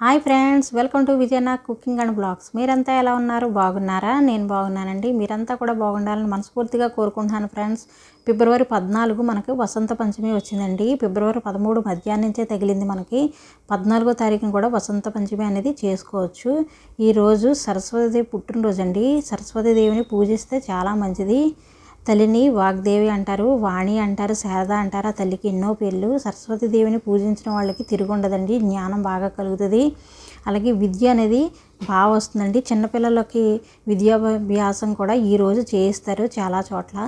Hi friends welcome to విజయనా cooking and blogs. మీరంతా ఎలా ఉన్నారు? బాగున్నారా? నేను బాగున్నానండి. మీరంతా కూడా బాగుండాలని మనస్ఫూర్తిగా కోరుకుంటున్నాను ఫ్రెండ్స్. ఫిబ్రవరి పద్నాలుగు మనకి వసంత పంచమి వచ్చిందండి. ఫిబ్రవరి పదమూడు మధ్యాహ్నం నుంచే తగిలింది మనకి. పద్నాలుగో తారీఖున కూడా వసంత పంచమి అనేది చేసుకోవచ్చు. ఈరోజు సరస్వతి పుట్టినరోజు అండి సరస్వతి దేవిని పూజిస్తే చాలా మంచిది. తల్లిని వాగ్దేవి అంటారు వాణి అంటారు శారద అంటారు. ఆ తల్లికి ఎన్నో పేర్లు. సరస్వతీదేవిని పూజించిన వాళ్ళకి తిరుగుండదండి. జ్ఞానం బాగా కలుగుతుంది. అలాగే విద్య అనేది బాగా వస్తుందండి. చిన్నపిల్లలకి విద్యాభ్యాసం కూడా ఈరోజు చేయిస్తారు చాలా చోట్ల.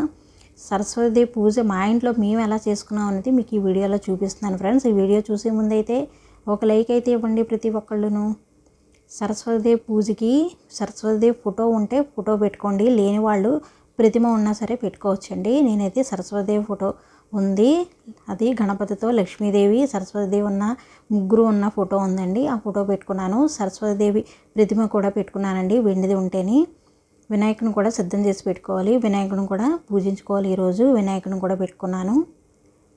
సరస్వతీదేవి పూజ మా ఇంట్లో మేము ఎలా చేసుకున్నాం అనేది మీకు ఈ వీడియోలో చూపిస్తున్నాను ఫ్రెండ్స్. ఈ వీడియో చూసే ముందైతే ఒక లైక్ అయితే ఇవ్వండి ప్రతి ఒక్కళ్ళును. సరస్వతిదేవి పూజకి సరస్వతిదేవి ఫోటో ఉంటే ఫోటో పెట్టుకోండి. లేని వాళ్ళు ప్రతిమ ఉన్నా సరే పెట్టుకోవచ్చండి. నేనైతే సరస్వతిదేవి ఫోటో ఉంది. అది గణపతితో లక్ష్మీదేవి సరస్వతిదేవి ఉన్న ముగ్గురు ఉన్న ఫోటో ఉందండి. ఆ ఫోటో పెట్టుకున్నాను. సరస్వతిదేవి ప్రతిమ కూడా పెట్టుకున్నానండి. వెండిది ఉంటేని వినాయకుని కూడా సిద్ధం చేసి పెట్టుకోవాలి. వినాయకుని కూడా పూజించుకోవాలి ఈరోజు. వినాయకుని కూడా పెట్టుకున్నాను.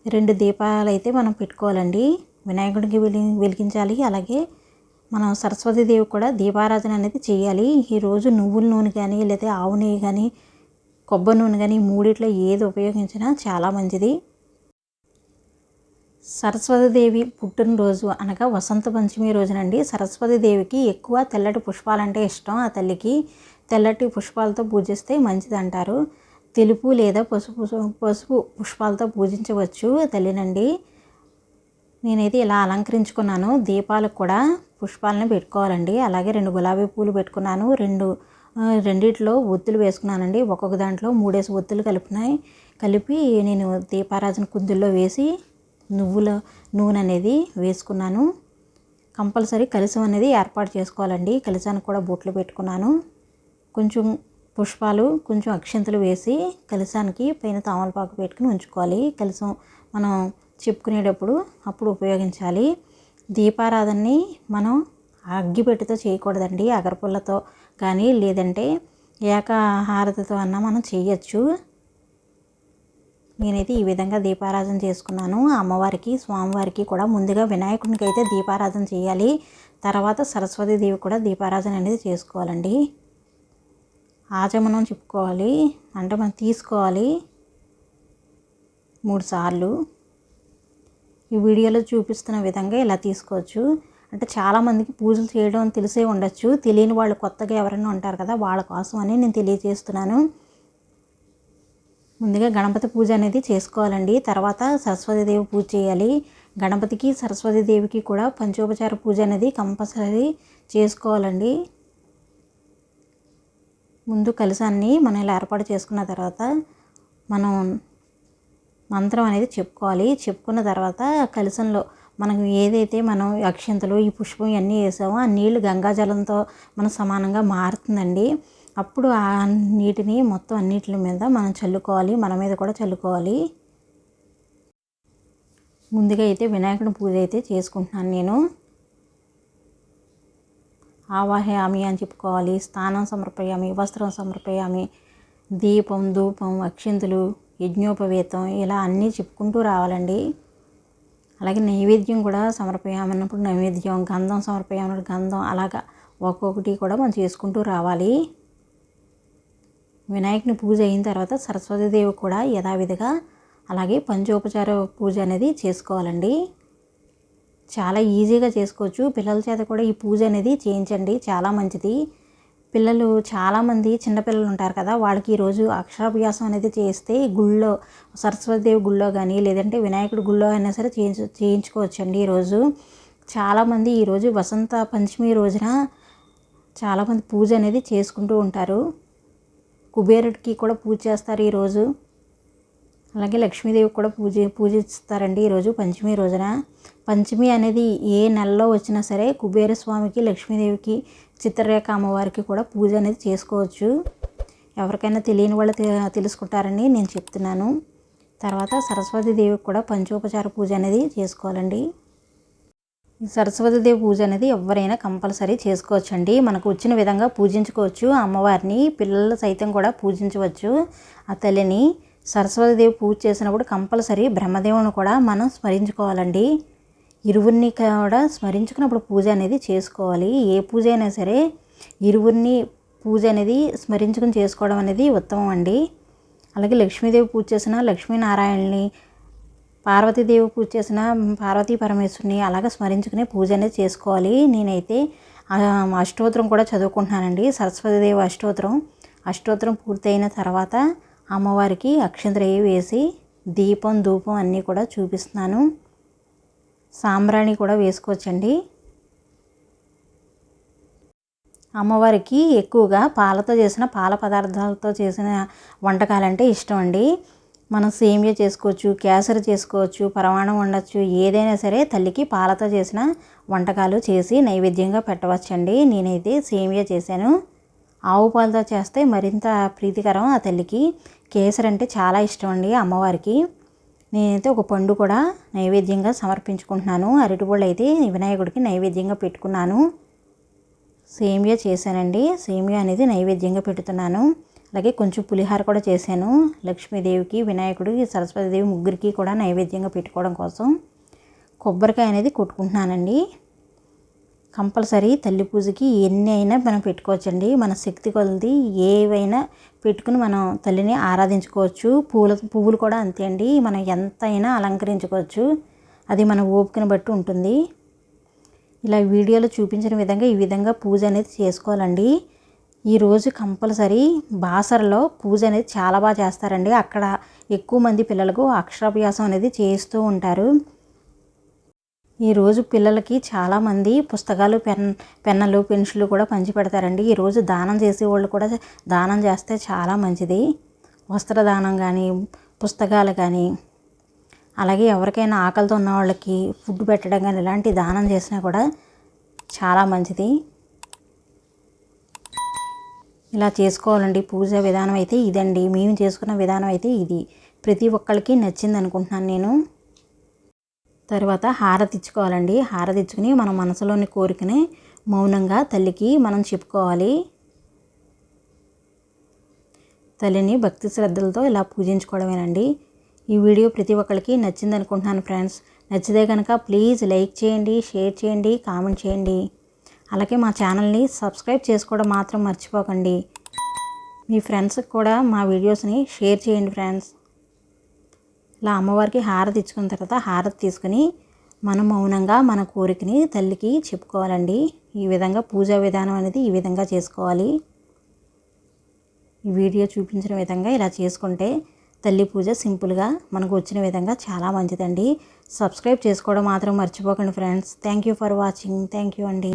రెండు దీపాలు అయితే మనం పెట్టుకోవాలండి. వినాయకుడికి వెలి వెలిగించాలి. అలాగే మనం సరస్వతీదేవి కూడా దీపారాధన అనేది చేయాలి. ఈరోజు నువ్వుల నూనె కానీ లేదా ఆవు నెయ్యి కానీ కొబ్బరి నూనె కానీ మూడిట్లో ఏది ఉపయోగించినా చాలా మంచిది. సరస్వతీదేవి పుట్టినరోజు అనగా వసంత పంచమి రోజునండి. సరస్వతీదేవికి ఎక్కువ తెల్లటి పుష్పాలంటే ఇష్టం. ఆ తల్లికి తెల్లటి పుష్పాలతో పూజిస్తే మంచిది అంటారు తెలుపు లేదా పసుపు పసుపు పుష్పాలతో పూజించవచ్చు తల్లినండి. నేనైతే ఇలా అలంకరించుకున్నాను. దీపాలకు కూడా పుష్పాలను పెట్టుకోవాలండి. అలాగే రెండు గులాబీ పూలు పెట్టుకున్నాను. రెండు రెండిట్లో ఒత్తులు వేసుకున్నానండి. ఒక్కొక్క దాంట్లో మూడేసి ఒత్తులు కలిపినాయి. కలిపి నేను దీపారాజన కుందుల్లో వేసి నువ్వుల నూనె అనేది వేసుకున్నాను. కంపల్సరీ కలిసం అనేది ఏర్పాటు చేసుకోవాలండి. కలిసానికి కూడా బూట్లు పెట్టుకున్నాను. కొంచెం పుష్పాలు కొంచెం అక్షంతలు వేసి కలిసానికి పైన తామలపాకు పెట్టుకుని ఉంచుకోవాలి. కలిసం మనం చెప్పుకునేటప్పుడు అప్పుడు ఉపయోగించాలి. దీపారాధనని మనం అగ్గిపెట్టితో చేయకూడదండి. అగరపుల్లతో కానీ లేదంటే ఏకాహారతతో అన్నా మనం చేయొచ్చు. నేనైతే ఈ విధంగా దీపారాధన చేసుకున్నాను. అమ్మవారికి స్వామివారికి కూడా ముందుగా వినాయకునికి అయితే దీపారాధన చేయాలి. తర్వాత సరస్వతి దేవి కూడా దీపారాధన అనేది చేసుకోవాలండి. ఆచమనం చెప్పుకోవాలి. అంటే మనం తీసుకోవాలి. మూడు సార్లు. ఈ వీడియోలో చూపిస్తున్న విధంగా ఇలా తీసుకోవచ్చు. అంటే చాలామందికి పూజలు చేయడం తెలిసే ఉండొచ్చు. తెలియని వాళ్ళు కొత్తగా ఎవరైనా ఉంటారు కదా వాళ్ళ కోసం అని నేను తెలియజేస్తున్నాను. ముందుగా గణపతి పూజ అనేది చేసుకోవాలండి. తర్వాత సరస్వతీదేవి పూజ చేయాలి. గణపతికి సరస్వతీదేవికి కూడా పంచోపచార పూజ అనేది కంపల్సరీ చేసుకోవాలండి. ముందు కలసాన్ని మనం ఇలా ఏర్పాటు చేసుకున్న తర్వాత మనం మంత్రం అనేది చెప్పుకోవాలి. చెప్పుకున్న తర్వాత కలిసంలో మనకు ఏదైతే మనం అక్షంతలు ఈ పుష్పం ఇవన్నీ వేసామో ఆ నీళ్ళు గంగాజలంతో మనం సమానంగా మారుతుందండి. అప్పుడు ఆ నీటిని మొత్తం అన్నిటి మీద మనం చల్లుకోవాలి మన మీద కూడా చల్లుకోవాలి. ముందుగా అయితే వినాయకుడి పూజ అయితే చేసుకుంటున్నాను నేను. ఆవాహయామి అని చెప్పుకోవాలి స్థానం సమర్పయామి వస్త్రం సమర్పయామి దీపం ధూపం అక్షింతలు యజ్ఞోపవేతం ఇలా అన్నీ చెప్పుకుంటూ రావాలండి. అలాగే నైవేద్యం కూడా సమర్పయామన్నప్పుడు నైవేద్యం గంధం సమర్పయామన్నప్పుడు గంధం అలాగా ఒక్కొక్కటి కూడా మనం చేసుకుంటూ రావాలి. వినాయకుని పూజ అయిన తర్వాత సరస్వతీదేవి కూడా యథావిధిగా అలాగే పంచోపచార పూజ అనేది చేసుకోవాలండి. చాలా ఈజీగా చేసుకోవచ్చు. పిల్లల చేత కూడా ఈ పూజ అనేది చేయించండి. చాలా మంచిది. పిల్లలు చాలామంది చిన్నపిల్లలు ఉంటారు కదా వాళ్ళకి ఈరోజు అక్షరాభ్యాసం అనేది చేస్తే గుళ్ళో సరస్వతిదేవి గుళ్ళో కానీ లేదంటే వినాయకుడి గుళ్ళో అయినా సరే చేయించు చేయించుకోవచ్చండి ఈరోజు చాలామంది ఈరోజు వసంత పంచమి రోజున చాలామంది పూజ అనేది చేసుకుంటూ ఉంటారు. కుబేరుడికి కూడా పూజ చేస్తారు ఈరోజు అలాగే లక్ష్మీదేవి కూడా పూజ పూజిస్తారండి ఈరోజు పంచమి రోజున. పంచమి అనేది ఏ నెలలో వచ్చినా సరే కుబేర స్వామికి లక్ష్మీదేవికి చిత్రరేఖ అమ్మవారికి కూడా పూజ అనేది చేసుకోవచ్చు. ఎవరికైనా తెలియని వాళ్ళు తెలుసుకుంటారని నేను చెప్తున్నాను. తర్వాత సరస్వతీదేవికి కూడా పంచోపచార పూజ అనేది చేసుకోవాలండి. సరస్వతీదేవి పూజ అనేది ఎవరైనా కంపల్సరీ చేసుకోవచ్చండి. మనకు వచ్చిన విధంగా పూజించుకోవచ్చు. అమ్మవారిని పిల్లలు సైతం కూడా పూజించవచ్చు. ఆ తల్లిని సరస్వతిదేవి పూజ చేసినప్పుడు కంపల్సరీ బ్రహ్మదేవుని కూడా మనం స్మరించుకోవాలండి. ఇరువురిని కూడా స్మరించుకున్నప్పుడు పూజ అనేది చేసుకోవాలి. ఏ పూజ అయినా సరే ఇరువురిని పూజ అనేది స్మరించుకుని చేసుకోవడం అనేది ఉత్తమం అండి. అలాగే లక్ష్మీదేవి పూజ చేసిన లక్ష్మీనారాయణని పార్వతీదేవి పూజ చేసిన పార్వతీ పరమేశ్వరిని అలాగ స్మరించుకుని పూజ అనేది చేసుకోవాలి. నేనైతే అష్టోత్తరం కూడా చదువుకుంటున్నానండి. సరస్వతీదేవి అష్టోత్తరం. అష్టోత్తరం పూర్తయిన తర్వాత అమ్మవారికి అక్షంతరయ్యి వేసి దీపం ధూపం అన్నీ కూడా చూపిస్తున్నాను. సాంబ్రాణి కూడా వేసుకోవచ్చండి. అమ్మవారికి ఎక్కువగా పాలతో చేసిన పాల పదార్థాలతో చేసిన వంటకాలంటే ఇష్టం అండి మనం సేమియా చేసుకోవచ్చు కేసరి చేసుకోవచ్చు పరమాణం వండొచ్చు ఏదైనా సరే తల్లికి పాలతో చేసిన వంటకాలు చేసి నైవేద్యంగా పెట్టవచ్చండి. నేనైతే సేమియా చేశాను. ఆవు పాలతో చేస్తే మరింత ప్రీతికరం ఆ తల్లికి. కేసరి అంటే చాలా ఇష్టం అండి అమ్మవారికి. నేనైతే ఒక పండు కూడా నైవేద్యంగా సమర్పించుకుంటున్నాను. అరటిపళ్ళు అయితే వినాయకుడికి నైవేద్యంగా పెట్టుకున్నాను. సేమియా చేశానండి. సేమియా అనేది నైవేద్యంగా పెడుతున్నాను. అలాగే కొంచెం పులిహార కూడా చేశాను. లక్ష్మీదేవికి వినాయకుడికి సరస్వతిదేవి ముగ్గురికి కూడా నైవేద్యంగా పెట్టుకోవడం కోసం కొబ్బరికాయ అనేది కొట్టుకుంటున్నానండి. కంపల్సరీ తల్లి పూజకి ఎన్ని అయినా మనం పెట్టుకోవచ్చండి. మన శక్తి కొలది ఏవైనా పెట్టుకుని మనం తల్లిని ఆరాధించుకోవచ్చు. పూల పువ్వులు కూడా అంతే అండి. మనం ఎంత అయినా అలంకరించుకోవచ్చు. అది మన ఓపికను బట్టి ఉంటుంది. ఇలా వీడియోలో చూపించిన విధంగా ఈ విధంగా పూజ అనేది చేసుకోవాలండి. ఈరోజు కంపల్సరీ బాసరలో పూజ అనేది చాలా బాగా చేస్తారండి. అక్కడ ఎక్కువ మంది పిల్లలకు అక్షరాభ్యాసం అనేది చేస్తూ ఉంటారు. ఈరోజు పిల్లలకి చాలామంది పుస్తకాలు పెన్ పెన్నులు పెన్సిళ్ళు కూడా పంచి పెడతారండి ఈరోజు దానం చేసేవాళ్ళు కూడా దానం చేస్తే చాలా మంచిది. వస్త్రదానం కానీ పుస్తకాలు కానీ అలాగే ఎవరికైనా ఆకలితో ఉన్న వాళ్ళకి ఫుడ్ పెట్టడం కానీ ఇలాంటి దానం చేసినా కూడా చాలా మంచిది. ఇలా చేసుకోవాలండి. పూజ విధానం అయితే ఇదండి. మేము చేసుకున్న విధానం అయితే ఇది. ప్రతి ఒక్కరికి నచ్చింది అనుకుంటున్నాను నేను. తర్వాత హారతి ఇచ్చుకోవాలండి హారతి ఇచ్చుకుని మన మనసులోని కోరికని మౌనంగా తల్లికి మనం చెప్పుకోవాలి. తల్లిని భక్తి శ్రద్ధలతో ఇలా పూజించుకోవడమేనండి. ఈ వీడియో ప్రతి ఒక్కరికి నచ్చింది అనుకుంటున్నాను ఫ్రెండ్స్. నచ్చితే కనుక ప్లీజ్ లైక్ చేయండి షేర్ చేయండి కామెంట్ చేయండి. అలాగే మా ఛానల్ని సబ్స్క్రైబ్ చేసుకోవడం మాత్రం మర్చిపోకండి. మీ ఫ్రెండ్స్కి కూడా మా వీడియోస్ని షేర్ చేయండి ఫ్రెండ్స్. ఇలా అమ్మవారికి హారతి ఇచ్చుకున్న తర్వాత హారతి తీసుకుని మనం మౌనంగా మన కోరికని తల్లికి చెప్పుకోవాలండి. ఈ విధంగా పూజా విధానం అనేది ఈ విధంగా చేసుకోవాలి. ఈ వీడియో చూపించిన విధంగా ఇలా చేసుకుంటే తల్లి పూజ సింపుల్గా మనకు వచ్చిన విధంగా చాలా మంచిదండి. సబ్స్క్రైబ్ చేసుకోవడం మాత్రం మర్చిపోకండి friends. Thank you for watching thank you అండి.